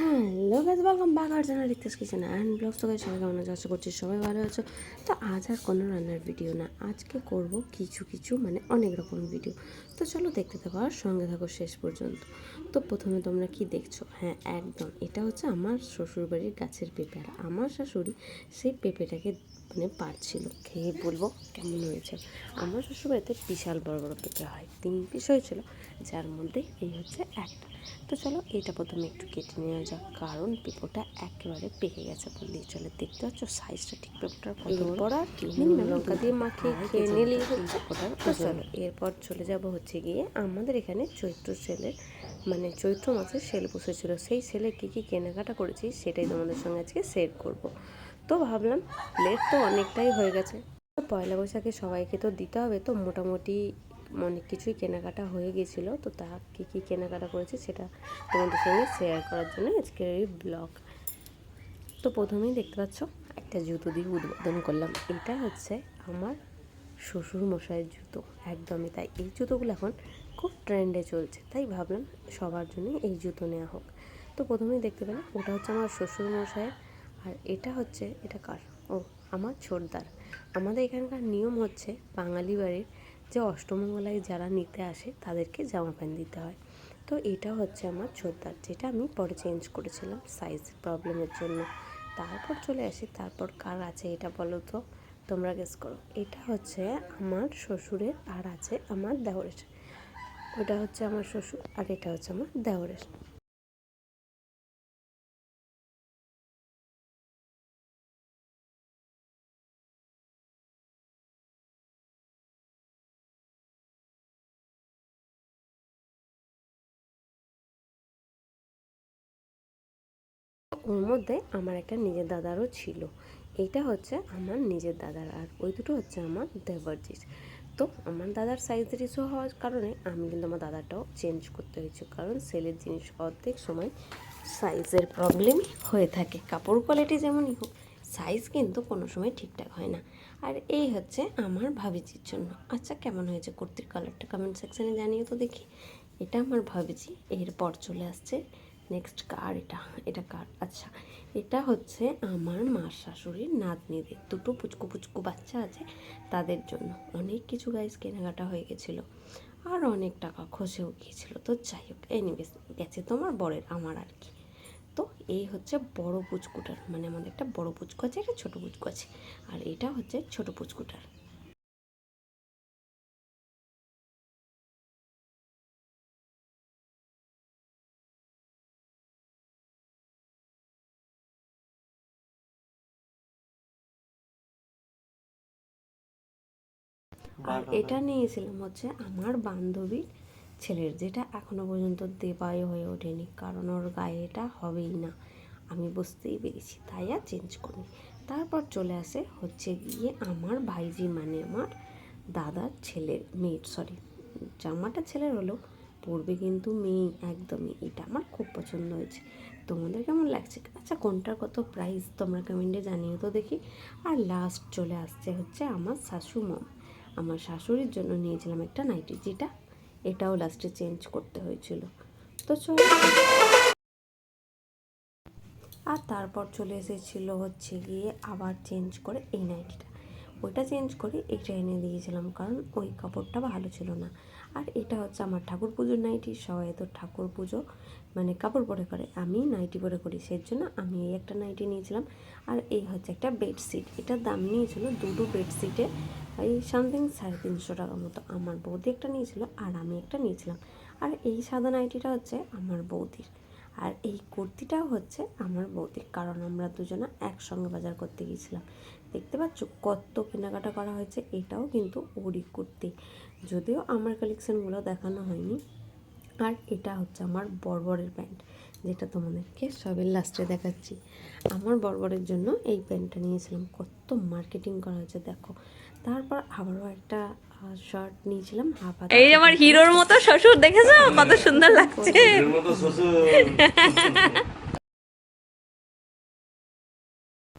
Hello গাছ welcome back আর জানা রিতেশ কিচেন অ্যান্ড ব্লগ তো গাইজ সবাই কেমন আছে? আশা করছি সবাই ভালো আছো। তো আজ আর কোনো রান্নার ভিডিও না, আজকে করব কিছু কিছু মানে অনেক রকম ভিডিও তো চলো দেখতে থাকো আর সঙ্গে থাকো শেষ পর্যন্ত। তো প্রথমে তোমরা কি দেখছ? হ্যাঁ একদম, এটা হচ্ছে আমার শ্বশুরবাড়ির গাছের পেঁপে। আর আমার শাশুড়ি সেই পেঁপেটাকে মানে পারছিল। খেয়ে বলব কেমন হয়েছে। আমার শ্বশুরবাড়িতে বিশাল বড় বড় পেঁপে হয়। তিন পিস হয়েছিল যার মধ্যে এই হচ্ছে একটা। তো চলো এটা প্রথমে একটু কেটে নেওয়া যাক কারণ পেঁপোটা একেবারে পেকে গেছে বললেই চলে। দেখতে পাচ্ছ সাইজটা ঠিক পেঁপোটার কত বড়। আর কি লঙ্কা দিয়ে মাখিয়ে খেয়ে নিলেই হচ্ছে। ওটার তো চলো। এরপর চলে যাব হচ্ছে গিয়ে আমাদের এখানে চৈত্র সেলের মানে চৈত্র মাসে সেল বসেছিল। সেই সেলে কী কী কেনাকাটা করেছি সেটাই তোমাদের সঙ্গে আজকে শেয়ার করব। তো ভাবলাম লেট তো অনেকটাই হয়ে গেছে। তো পয়লা বৈশাখে সবাইকে তো দিতে হবে, তো মোটামুটি অনেক কিছুই কেনাকাটা হয়ে গেছিল। তো তা কী কী কেনাকাটা করেছি সেটা তোমাদের সঙ্গে শেয়ার করার জন্য আজকের এই ব্লগ তো প্রথমেই দেখতে পাচ্ছ, একটা জুতো দিয়ে উদ্বোধন করলাম। এটা হচ্ছে আমার শ্বশুর মশাইয়ের জুতো। একদমই তাই। এই জুতোগুলো এখন খুব ট্রেন্ডে চলছে। তাই ভাবলাম সবার জন্যই এই জুতো নেওয়া হোক। তো প্রথমেই দেখতে পেলাম, ওটা হচ্ছে আমার শ্বশুর মশাইয়ের আর এটা হচ্ছে, এটা কার? ও, আমার ছোটদার। আমাদের এখানকার নিয়ম হচ্ছে বাঙালি বাড়ির যে অষ্টমঙ্গলায় যারা নিতে আসে তাদেরকে জামা প্যান্ট দিতে হয়। তো এটা হচ্ছে আমার ছোটদার, যেটা আমি পরে চেঞ্জ করেছিলাম সাইজ প্রবলেমের জন্য। তারপর চলে আসি, তারপর কার আছে এটা বলো তো? তোমরা গেস করো। এটা হচ্ছে আমার শ্বশুরের আর আছে আমার দেওরের। ওটা হচ্ছে আমার শ্বশুর আর এটা হচ্ছে আমার দেওরের। ওর মধ্যে আমার একটা নিজের দাদারও ছিল। এইটা হচ্ছে আমার নিজের দাদার আর ওই দুটো হচ্ছে আমার দেবরজির তো আমার দাদার সাইজের ইস্যু হওয়ার কারণে আমি কিন্তু আমার দাদাটাও চেঞ্জ করতে হয়েছে। কারণ সেলের জিনিস অর্ধেক সময় সাইজের প্রবলেমই হয়ে থাকে। কাপড় কোয়ালিটি যেমনই হোক সাইজ কিন্তু কোনো সময় ঠিকঠাক হয় না। আর এই হচ্ছে আমার ভাবিজির জন্য। আচ্ছা কেমন হয়েছে কুর্তির কালারটা কমেন্ট সেকশানে জানিয়ে তো দেখি। এটা আমার ভাবিজি, এরপর চলে আসছে নেক্সট কার এটা এটা কার আচ্ছা। এটা হচ্ছে আমার মার শাশুড়ির নাতনিদের। দুটো পুচকু পুচকু বাচ্চা আছে তাদের জন্য। অনেক কিছু গাইজ কেনাকাটা হয়ে গেছিল আর অনেক টাকা খসেও গিয়েছিল। তো যাই হোক এনিওয়েজ গেছে তোমার বরের, আমার আর কি। তো এই হচ্ছে বড় পুচকুটার মানে আমাদের একটা বড় পুচকু আছে, একটা ছোটো পুচকু আছে। আর এটা হচ্ছে ছোট পুচকুটার। আর এটা নিয়েছিলাম হচ্ছে আমার বান্ধবীর ছেলের যেটা এখনও পর্যন্ত দেবায় হয়ে ওঠেনি কারণ ওর গায়ে এটা হবেই না। আমি বুঝতেই পেরেছি তাই আর চেঞ্জ করিনি। তারপর চলে আসে হচ্ছে গিয়ে আমার ভাইজি মানে আমার দাদার ছেলের মেয়ের সরি জামাটা ছেলের হলো পরবে কিন্তু মেয়ে একদমই এটা আমার খুব পছন্দ হয়েছে। তোমাদের কেমন লাগছে? আচ্ছা কোনটার কত প্রাইস তোমরা কমেন্টে জানিও তো দেখি। আর লাস্ট চলে আসছে হচ্ছে আমার শাশু মম আমার শাশুড়ির জন্য নিয়েছিলাম একটা নাইটি, যেটা এটাও লাস্টে চেঞ্জ করতে হয়েছিল। তো চল। আর তারপর চলে এসেছিল হচ্ছে গিয়ে আবার চেঞ্জ করে এই নাইটিটা। ওইটা চেঞ্জ করে এটা এনে দিয়েছিলাম, কারণ ওই কাপড়টা ভালো ছিল না। আর এটা হচ্ছে আমার ঠাকুর পুজোর নাইটি সবাই তো ঠাকুর পুজো মানে কাপড় পরে করে, আমি নাইটি পরে করি। সেই জন্য আমি এই একটা নাইটি নিয়েছিলাম। আর এই হচ্ছে একটা বেডশিট এটার দাম নিয়েছিল দুটো বেডশিটে এই সামথিং সাড়ে তিনশো টাকা মতো। আমার বৌদি একটা নিয়েছিল আর আমি একটা নিয়েছিলাম। আর এই সাদা নাইটিটা হচ্ছে আমার বৌদির। আর এই কুর্তিটাও হচ্ছে আমার বৌদির, কারণ আমরা দুজনা একসঙ্গে বাজার করতে গিয়েছিলাম। দেখতে পাচ্ছ কত কেনাকাটা করা হয়েছে, এটাও কিন্তু ওরই কুর্তি। যদিও আমার কালেকশানগুলো দেখানো হয়নি। আর এটা হচ্ছে আমার বর্বরের প্যান্ট, যেটা তোমাদেরকে সবের লাস্টে দেখাচ্ছি। আমার বর্বরের জন্য এই প্যান্টটা নিয়েছিলাম। কত মার্কেটিং করা হয়েছে, দেখো। তারপর আবারও একটা শার্ট নিয়েছিলাম হাফ এই যে আমার হিরোর মতো শ্বশুর দেখেছ? কত সুন্দর লাগছে। মতো শ্বশুর।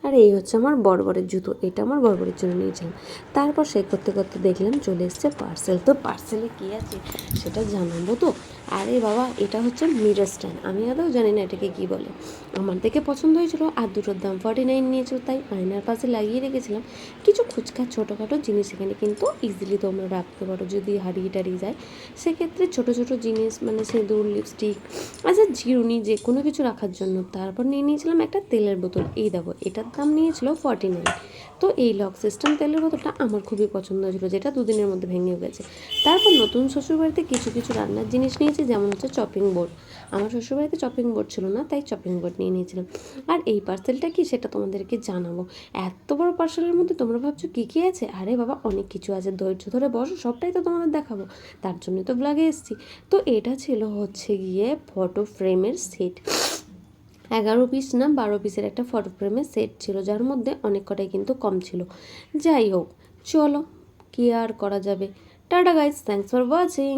আর এই হচ্ছে আমার বড়বরের জুতো, এটা আমার বড়বরের জন্য নিয়েছিলাম তারপর সে করতে করতে দেখলাম চলে এসছে পার্সেল তো পার্সেলে কী আছে সেটা জানাব তো? আরে বাবা, এটা হচ্ছে মিরর স্ট্যান্ড আমি আদৌ জানি না এটাকে কী বলে। আমার দেখে পছন্দ হয়েছিল আর দুটোর দাম ফর্টি নাইন নিয়েছিল, তাই আয়নার পাশে লাগিয়ে রেখেছিলাম। কিছু খুচকা ছোটোখাটো জিনিস এখানে কিন্তু ইজিলি তোমরা রাখতে পারো, যদি হারিয়ে টারিয়ে যায়। সেক্ষেত্রে ছোটো ছোটো জিনিস মানে সিঁদুর লিপস্টিক আচ্ছা জিরুনি যে কোনো কিছু রাখার জন্য। তারপর নিয়ে নিয়েছিলাম একটা তেলের বোতল। এই দেখো এটার দাম নিয়েছিল ফর্টি নাইন তো এই লক সিস্টেম তেলের বোতলটা আমার খুবই পছন্দ হয়েছিল, যেটা দুদিনের মধ্যে ভেঙে গেছে। তারপর নতুন শ্বশুরবাড়িতে কিছু কিছু রান্নার জিনিস নিয়েছি, যেমন হচ্ছে চপিং বোর্ড আমার শ্বশুরবাড়িতে চপিং বোর্ড ছিল না, তাই চপিং বোর্ড নিয়ে নিয়েছিলাম। আর এই পার্সেলটা কি সেটা তোমাদেরকে জানাব। এত বড় পার্সেলের মধ্যে তোমরা ভাবছ কী কী আছে? আরে বাবা, অনেক কিছু আছে, ধৈর্য ধরে বসো, সবটাই তো তোমাদের দেখাবো। তার জন্যই তো ব্লগে এসেছি। তো এটা ছিল হচ্ছে গিয়ে ফটো ফ্রেমের সেট এগারো পিস না, বারো পিসের একটা ফটো ফ্রেমের সেট ছিল, যার মধ্যে অনেক কটাই কিন্তু কম ছিল। যাই হোক, চলো, কি আর করা যাবে। Tata guys thanks for watching